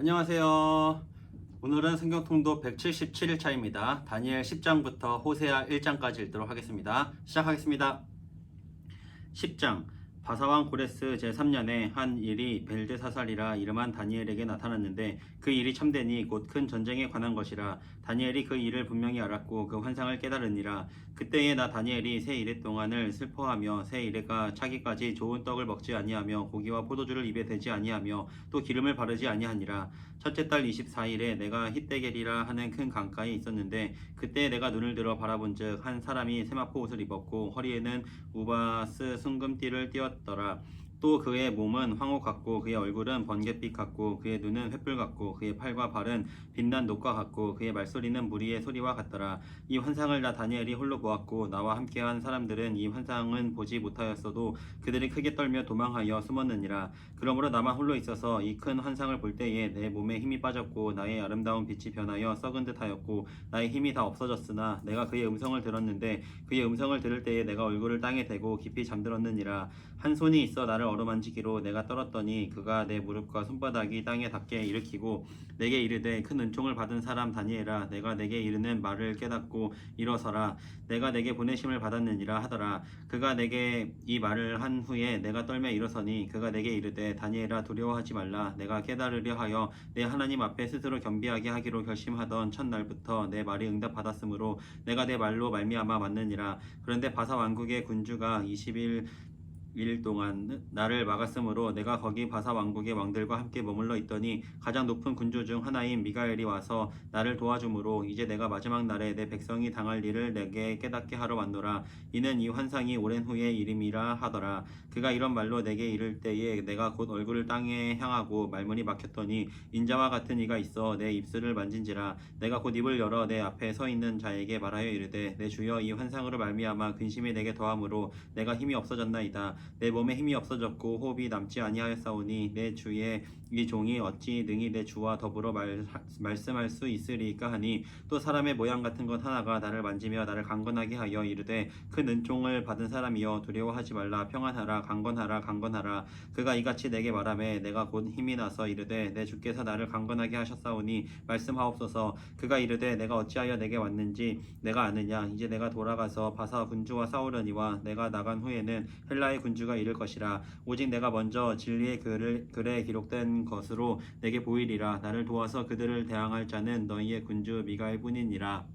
안녕하세요. 오늘은 성경통독 177일차입니다. 다니엘 10장부터 호세아 1장까지 읽도록 하겠습니다. 시작하겠습니다. 10장 바사왕 고레스 제3년에 한 일이 벨드 사살이라 이름한 다니엘에게 나타났는데 그 일이 참되니 곧 큰 전쟁에 관한 것이라 다니엘이 그 일을 분명히 알았고 그 환상을 깨달으니라. 그때에 나 다니엘이 새 이래 동안을 슬퍼하며 새 이래가 차기까지 좋은 떡을 먹지 아니하며 고기와 포도주를 입에 대지 아니하며 또 기름을 바르지 아니하니라. 첫째 달 24일에 내가 히데겔이라 하는 큰 강가에 있었는데 그때 내가 눈을 들어 바라본즉 한 사람이 세마포 옷을 입었고 허리에는 우바스 순금띠를 띄었 더라 또 그의 몸은 황호 같고 그의 얼굴은 번갯빛 같고 그의 눈은 횃불 같고 그의 팔과 발은 빛난 녹과 같고 그의 말소리는 무리의 소리와 같더라. 이 환상을 나 다니엘이 홀로 보았고 나와 함께한 사람들은 이 환상은 보지 못하였어도 그들이 크게 떨며 도망하여 숨었느니라. 그러므로 나만 홀로 있어서 이 큰 환상을 볼 때에 내 몸에 힘이 빠졌고 나의 아름다운 빛이 변하여 썩은 듯하였고 나의 힘이 다 없어졌으나 내가 그의 음성을 들었는데 그의 음성을 들을 때에 내가 얼굴을 땅에 대고 깊이 잠들었느니라. 한 손이 있어 나를 어루만지기로 내가 떨었더니 그가 내 무릎과 손바닥이 땅에 닿게 일으키고 내게 이르되 큰 은총을 받은 사람 다니엘아 내가 내게 이르는 말을 깨닫고 일어서라. 내가 내게 보내심을 받았느니라 하더라. 그가 내게 이 말을 한 후에 내가 떨며 일어서니 그가 내게 이르되 다니엘아 두려워하지 말라. 내가 깨달으려 하여 내 하나님 앞에 스스로 겸비하게 하기로 결심하던 첫날부터 내 말이 응답받았으므로 내가 내 말로 말미암아 맞느니라. 그런데 바사 왕국의 군주가 20 일일 동안 나를 막았으므로 내가 거기 바사 왕국의 왕들과 함께 머물러 있더니 가장 높은 군주 중 하나인 미가엘이 와서 나를 도와주므로 이제 내가 마지막 날에 내 백성이 당할 일을 내게 깨닫게 하러 왔노라. 이는 이 환상이 오랜 후의 일임이라 하더라. 그가 이런 말로 내게 이를 때에 내가 곧 얼굴을 땅에 향하고 말문이 막혔더니 인자와 같은 이가 있어 내 입술을 만진지라. 내가 곧 입을 열어 내 앞에 서 있는 자에게 말하여 이르되 내 주여 이 환상으로 말미암아 근심이 내게 더함으로 내가 힘이 없어졌나이다 내 몸에 힘이 없어졌고 호흡이 남지 아니하였사오니 내 주의 이 종이 어찌 능히 내 주와 더불어 말, 말씀할 수 있으리까 하니 또 사람의 모양 같은 것 하나가 나를 만지며 나를 강건하게 하여 이르되 큰 은총을 받은 사람이여 두려워하지 말라. 평안하라. 강건하라. 강건하라. 그가 이같이 내게 말하매 내가 곧 힘이 나서 이르되 내 주께서 나를 강건하게 하셨사오니 말씀하옵소서. 그가 이르되 내가 어찌하여 내게 왔는지 내가 아느냐. 이제 내가 돌아가서 바사 군주와 싸우려니와 내가 나간 후에는 헬라의 군 주가 이를 것이라. 오직 내가 먼저 진리의 글을, 글에 기록된 것으로 내게 보이리라. 나를 도와서 그들을 대항할 자는 너희의 군주 미가엘 뿐이니라.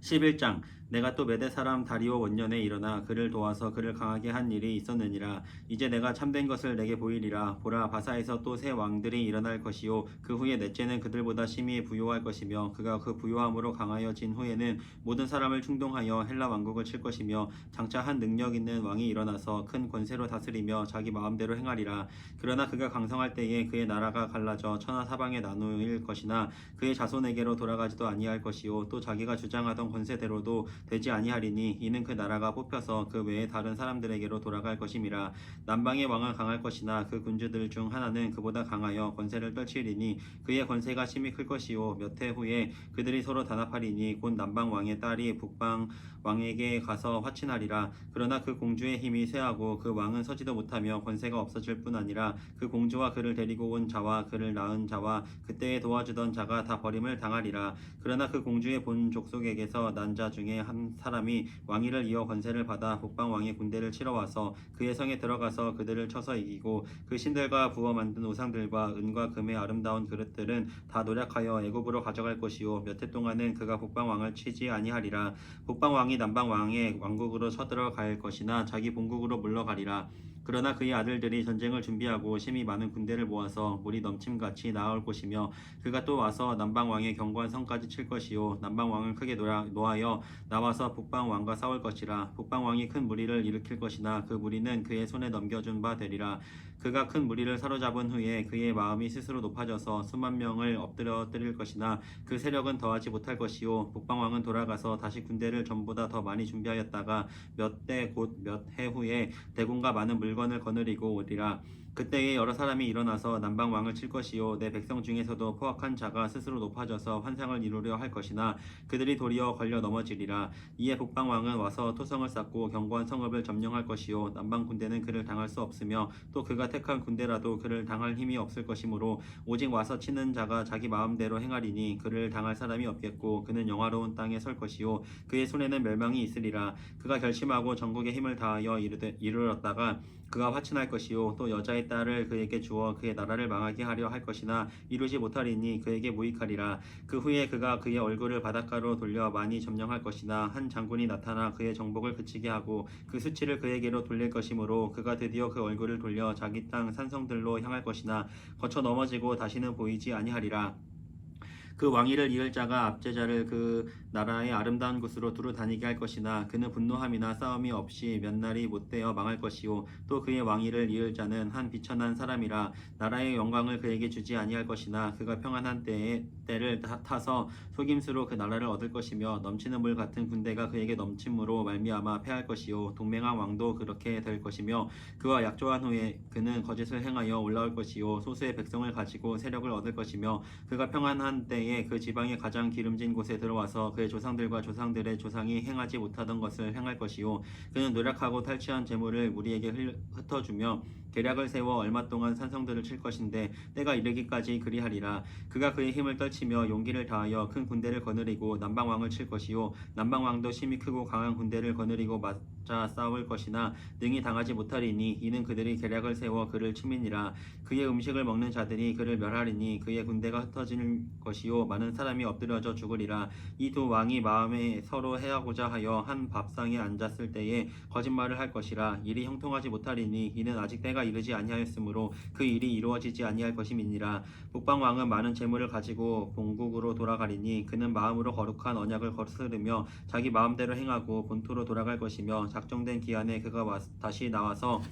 11장 내가 또 메대 사람 다리오 원년에 일어나 그를 도와서 그를 강하게 한 일이 있었느니라. 이제 내가 참된 것을 내게 보이리라. 보라 바사에서 또 새 왕들이 일어날 것이요. 그 후에 넷째는 그들보다 심히 부요할 것이며 그가 그 부요함으로 강하여 진 후에는 모든 사람을 충동하여 헬라 왕국을 칠 것이며 장차 한 능력 있는 왕이 일어나서 큰 권세로 다스리며 자기 마음대로 행하리라. 그러나 그가 강성할 때에 그의 나라가 갈라져 천하 사방에 나누일 것이나 그의 자손에게로 돌아가지도 아니할 것이요. 또 자기가 주장하던 권세대로도 되지 아니하리니 이는 그 나라가 뽑혀서 그 외에 다른 사람들에게로 돌아갈 것임이라 남방의 왕은 강할 것이나 그 군주들 중 하나는 그보다 강하여 권세를 떨치리니 그의 권세가 심히 클 것이요 몇 해 후에 그들이 서로 단합하리니 곧 남방 왕의 딸이 북방 왕에게 가서 화친하리라. 그러나 그 공주의 힘이 쇠하고 그 왕은 서지도 못하며 권세가 없어질 뿐 아니라 그 공주와 그를 데리고 온 자와 그를 낳은 자와 그때에 도와주던 자가 다 버림을 당하리라. 그러나 그 공주의 본 족속에게서 난 자 중에 한 사람이 왕위를 이어 권세를 받아 북방 왕의 군대를 치러 와서 그의 성에 들어가서 그들을 쳐서 이기고 그 신들과 부어 만든 우상들과 은과 금의 아름다운 그릇들은 다 노력하여 애굽으로 가져갈 것이요. 몇 해 동안은 그가 북방 왕을 치지 아니하리라. 북방 왕이 남방 왕의 왕국으로 쳐들어갈 것이나 자기 본국으로 물러가리라 그러나 그의 아들들이 전쟁을 준비하고 심히 많은 군대를 모아서 물이 넘침같이 나아올 것이며 그가 또 와서 남방 왕의 경관 성까지 칠 것이요. 남방 왕을 크게 노하여 나와서 북방 왕과 싸울 것이라. 북방 왕이 큰 무리를 일으킬 것이나 그 무리는 그의 손에 넘겨준 바 되리라 그가 큰 무리를 사로잡은 후에 그의 마음이 스스로 높아져서 수만 명을 엎드려 때릴 것이나 그 세력은 더하지 못할 것이요. 북방 왕은 돌아가서 다시 군대를 전보다 더 많이 준비하였다가 몇 대 곧 몇 해 후에 대군과 많은 물건을 거느리고 오리라 그때에 여러 사람이 일어나서 남방 왕을 칠 것이요 내 백성 중에서도 포악한 자가 스스로 높아져서 환상을 이루려 할 것이나 그들이 도리어 걸려 넘어지리라. 이에 북방 왕은 와서 토성을 쌓고 견고한 성읍을 점령할 것이요 남방 군대는 그를 당할 수 없으며 또 그가 택한 군대라도 그를 당할 힘이 없을 것이므로 오직 와서 치는 자가 자기 마음대로 행하리니 그를 당할 사람이 없겠고 그는 영화로운 땅에 설 것이요 그의 손에는 멸망이 있으리라. 그가 결심하고 전국의 힘을 다하여 이르렀다가 그가 화친할 것이요 또 여자의 딸을 그에게 주어 그의 나라를 망하게 하려 할 것이나 이루지 못하리니 그에게 무익하리라. 그 후에 그가 그의 얼굴을 바닷가로 돌려 많이 점령할 것이나 한 장군이 나타나 그의 정복을 그치게 하고 그 수치를 그에게로 돌릴 것이므로 그가 드디어 그 얼굴을 돌려 자기 땅 산성들로 향할 것이나 거쳐 넘어지고 다시는 보이지 아니하리라 그 왕위를 이을 자가 압제자를 그 나라의 아름다운 곳으로 두루 다니게 할 것이나 그는 분노함이나 싸움이 없이 몇 날이 못되어 망할 것이요. 또 그의 왕위를 이을 자는 한 비천한 사람이라 나라의 영광을 그에게 주지 아니할 것이나 그가 평안한 때에 때를 타- 타서 속임수로 그 나라를 얻을 것이며 넘치는 물 같은 군대가 그에게 넘침으로 말미암아 패할 것이요. 동맹한 왕도 그렇게 될 것이며 그와 약조한 후에 그는 거짓을 행하여 올라올 것이요. 소수의 백성을 가지고 세력을 얻을 것이며 그가 평안한 때에 그 지방의 가장 기름진 곳에 들어와서 그의 조상들과 조상들의 조상이 행하지 못하던 것을 행할 것이요. 그는 노력하고 탈취한 재물을 우리에게 흘- 흩어주며 계략을 세워 얼마 동안 산성들을 칠 것인데 때가 이르기까지 그리하리라. 그가 그의 힘을 떨치며 용기를 다하여 큰 군대를 거느리고 남방 왕을 칠 것이요. 남방 왕도 힘이 크고 강한 군대를 거느리고 맞자 싸울 것이나 능히 당하지 못하리니 이는 그들이 계략을 세워 그를 치민이라. 그의 음식을 먹는 자들이 그를 멸하리니 그의 군대가 흩어질 것이요. 많은 사람이 엎드려져 죽으리라. 이 두 왕이 마음에 서로 해하고자 하여 한 밥상에 앉았을 때에 거짓말을 할 것이라. 일이 형통하지 못하리니 이는 아직 때가 이르지 아니하였으므로 그 일이 이루어지지 아니할 것임이니라. 북방 왕은 많은 재물을 가지고 본국으로 돌아가리니 그는 마음으로 거룩한 언약을 거스르며 자기 마음대로 행하고 본토로 돌아갈 것이며 작정된 기한에 그가 와- 다시 나와서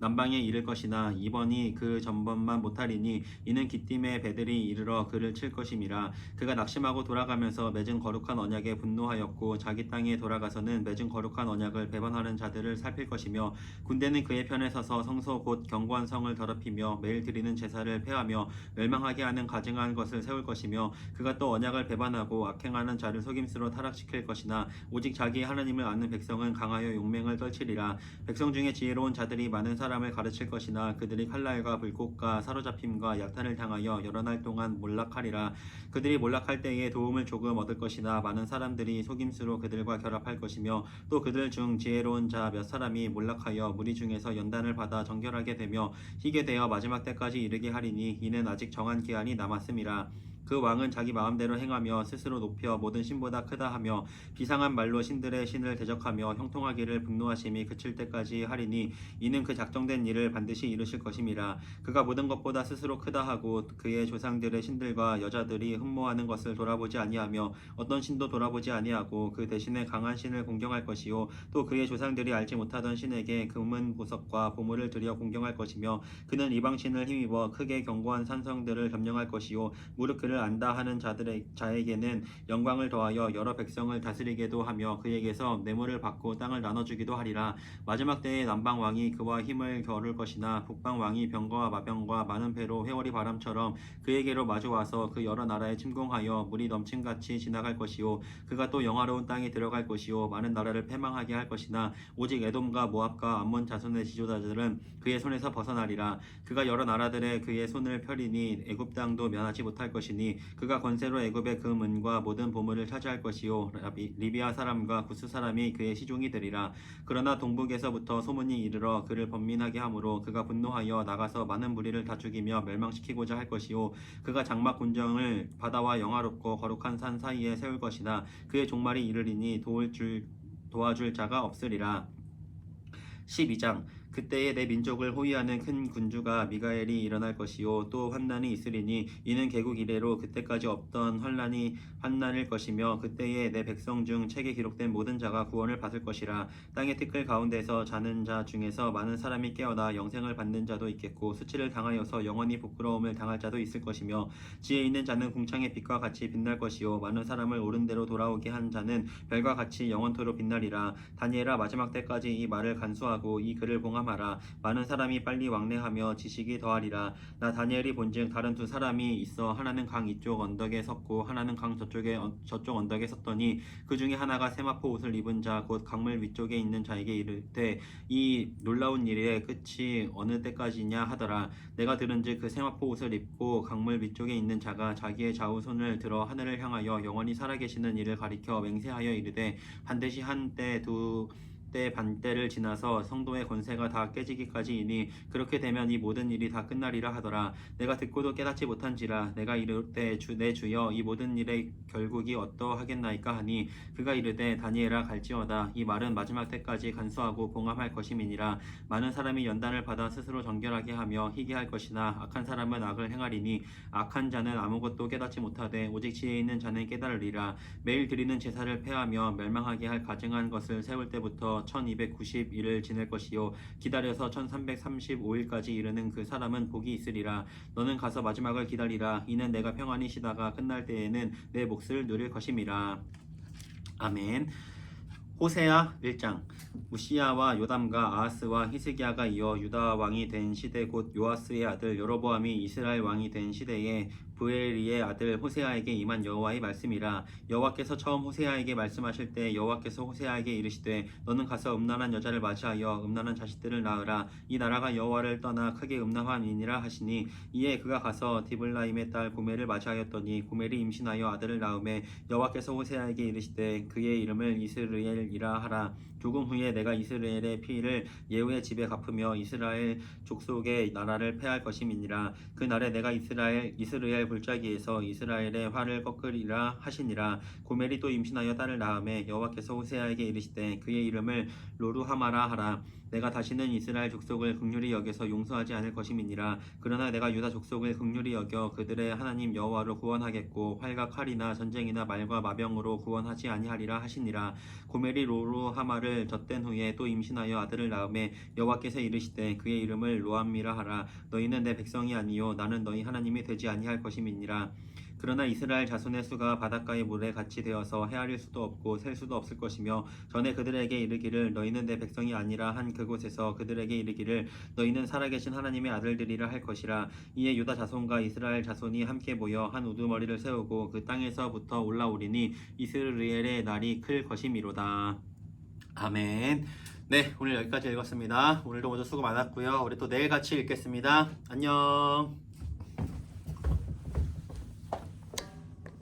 남방에 이를 것이나 이번이 그 전번만 못하리니 이는 기띔의 배들이 이르러 그를 칠 것임이라. 그가 낙심하고 돌아가면서 맺은 거룩한 언약에 분노하였고 자기 땅에 돌아가서는 맺은 거룩한 언약을 배반하는 자들을 살필 것이며 군대는 그의 편에 서서 성소 곧 견고한 성을 더럽히며 매일 드리는 제사를 폐하며 멸망하게 하는 가증한 것을 세울 것이며 그가 또 언약을 배반하고 악행하는 자를 속임수로 타락시킬 것이나 오직 자기 하나님을 아는 백성은 강하여 용맹을 떨치리라. 백성 중에 지혜로운 자들이 많은 사람 을 가르칠 것이나 그들이 칼날과 불꽃과 사로잡힘과 약탄을 당하여 여러 날 동안 몰락하리라. 그들이 몰락할 때에 도움을 조금 얻을 것이나 많은 사람들이 속임수로 그들과 결합할 것이며 또 그들 중 지혜로운 자 몇 사람이 몰락하여 무리 중에서 연단을 받아 정결하게 되며 희게 되어 마지막 때까지 이르게 하리니 이는 아직 정한 기한이 남았음이라 그 왕은 자기 마음대로 행하며 스스로 높여 모든 신보다 크다 하며 비상한 말로 신들의 신을 대적하며 형통하기를 분노하심이 그칠 때까지 하리니 이는 그 작정된 일을 반드시 이루실 것임이라. 그가 모든 것보다 스스로 크다 하고 그의 조상들의 신들과 여자들이 흠모하는 것을 돌아보지 아니하며 어떤 신도 돌아보지 아니하고 그 대신에 강한 신을 공경할 것이요. 또 그의 조상들이 알지 못하던 신에게 금은 보석과 보물을 들여 공경할 것이며 그는 이방 신을 힘입어 크게 견고한 산성들을 점령할 것이요. 무릇 그를 안다 하는 자들의 자에게는 영광을 더하여 여러 백성을 다스리게도 하며 그에게서 뇌물을 받고 땅을 나눠주기도 하리라. 마지막 때에 남방 왕이 그와 힘을 겨룰 것이나 북방 왕이 병거와 마병과 많은 배로 회오리 바람처럼 그에게로 마주와서 그 여러 나라에 침공하여 물이 넘침같이 지나갈 것이요. 그가 또 영화로운 땅에 들어갈 것이요. 많은 나라를 패망하게 할 것이나 오직 에돔과 모압과 암몬 자손의 지도자들은 그의 손에서 벗어나리라. 그가 여러 나라들의 그의 손을 펴리니 애굽 땅도 면하지 못할 것이니 그가 권세로 애굽의 그 문과 모든 보물을 차지할 것이요. 리비아 사람과 구스 사람이 그의 시종이 되리라. 그러나 동북에서부터 소문이 이르러 그를 번민하게 하므로 그가 분노하여 나가서 많은 무리를 다 죽이며 멸망시키고자 할 것이요. 그가 장막 군정을 바다와 영화롭고 거룩한 산 사이에 세울 것이나 그의 종말이 이르리니 도울 줄 도와줄 자가 없으리라. 12장 그때에 내 민족을 호위하는 큰 군주가 미가엘이 일어날 것이요 또 환난이 있으리니 이는 개국 이래로 그때까지 없던 환난이 환난일 것이며 그때에 내 백성 중 책에 기록된 모든 자가 구원을 받을 것이라. 땅의 티끌 가운데서 자는 자 중에서 많은 사람이 깨어나 영생을 받는 자도 있겠고 수치를 당하여서 영원히 부끄러움을 당할 자도 있을 것이며 지혜 있는 자는 궁창의 빛과 같이 빛날 것이요 많은 사람을 옳은 대로 돌아오게 한 자는 별과 같이 영원토록 빛나리라. 다니엘아 마지막 때까지 이 말을 간수하고 이 글을 봉하 라 봉함하라. 많은 사람이 빨리 왕래하며 지식이 더하리라. 나 다니엘이 본즉 다른 두 사람이 있어 하나는 강 이쪽 언덕에 섰고 하나는 강 저쪽에 언- 저쪽 언덕에 섰더니 그 중에 하나가 세마포 옷을 입은 자 곧 강물 위쪽에 있는 자에게 이르되 이 놀라운 일의 끝이 어느 때까지냐 하더라. 내가 들은즉 그 세마포 옷을 입고 강물 위쪽에 있는 자가 자기의 좌우 손을 들어 하늘을 향하여 영원히 살아계시는 이를 가리켜 맹세하여 이르되 반드시 한때 두 때 반때를 지나서 성도의 권세가 다 깨지기까지이니 그렇게 되면 이 모든 일이 다 끝나리라 하더라. 내가 듣고도 깨닫지 못한지라 내가 이르되 주, 내 주여 이 모든 일의 결국이 어떠하겠나이까 하니 그가 이르되 다니엘아 갈지어다. 이 말은 마지막 때까지 간수하고 봉함할 것임이니라. 많은 사람이 연단을 받아 스스로 정결하게 하며 희귀할 것이나 악한 사람은 악을 행하리니 악한 자는 아무것도 깨닫지 못하되 오직 지혜 있는 자는 깨달으리라. 매일 드리는 제사를 폐하며 멸망하게 할 가증한 것을 세울 때부터 1290일을 지낼 것이요. 기다려서 1335일까지 이르는 그 사람은 복이 있으리라. 너는 가서 마지막을 기다리라. 이는 내가 평안히 쉬다가 끝날 때에는 내 몫을 누릴 것임이라. 아멘 호세아 1장. 우시야와 요담과 아하스와 히스기야가 이어 유다 왕이 된 시대 곧 요아스의 아들 여로보암이 이스라엘 왕이 된 시대에 부엘리의 아들 호세아에게 임한 여호와의 말씀이라. 여호와께서 처음 호세아에게 말씀하실 때 여호와께서 호세아에게 이르시되 너는 가서 음란한 여자를 맞이하여 음란한 자식들을 낳으라. 이 나라가 여호와를 떠나 크게 음란하니라 하시니 이에 그가 가서 디블라임의 딸 고멜을 맞이하였더니 고멜이 임신하여 아들을 낳음에 여호와께서 호세아에게 이르시되 그의 이름을 이스르엘 이라 하라 조금 후에 내가 이스라엘의 피를 예후의 집에 갚으며 이스라엘 족속의 나라를 패할 것임이니라. 그 날에 내가 이스라엘 이스라엘 골짜기에서 이스라엘의 화를 꺾으리라 하시니라. 고멜이 또 임신하여 딸을 낳음에 여호와께서 호세아에게 이르시되 그의 이름을 로루하마라 하라. 내가 다시는 이스라엘 족속을 극률히 여겨서 용서하지 않을 것임이니라. 그러나 내가 유다 족속을 극률히 여겨 그들의 하나님 여호와로 구원하겠고 활과 칼이나 전쟁이나 말과 마병으로 구원하지 아니하리라 하시니라. 고멜이 로루하마 를 젖된 후에 또 임신하여 아들을 낳음에 여호와께서 이르시되 그의 이름을 로암미라 하라. 너희는 내 백성이 아니요 나는 너희 하나님이 되지 아니할 것임이니라. 그러나 이스라엘 자손의 수가 바닷가의 물에 같이 되어서 헤아릴 수도 없고 셀 수도 없을 것이며 전에 그들에게 이르기를 너희는 내 백성이 아니라 한 그곳에서 그들에게 이르기를 너희는 살아계신 하나님의 아들들이라 할 것이라. 이에 유다 자손과 이스라엘 자손이 함께 모여 한 우두머리를 세우고 그 땅에서부터 올라오리니 이스라엘의 날이 클 것이미로다 아멘. 네 오늘 여기까지 읽었습니다. 오늘도 모두 수고 많았고요. 우리 또 내일 같이 읽겠습니다. 안녕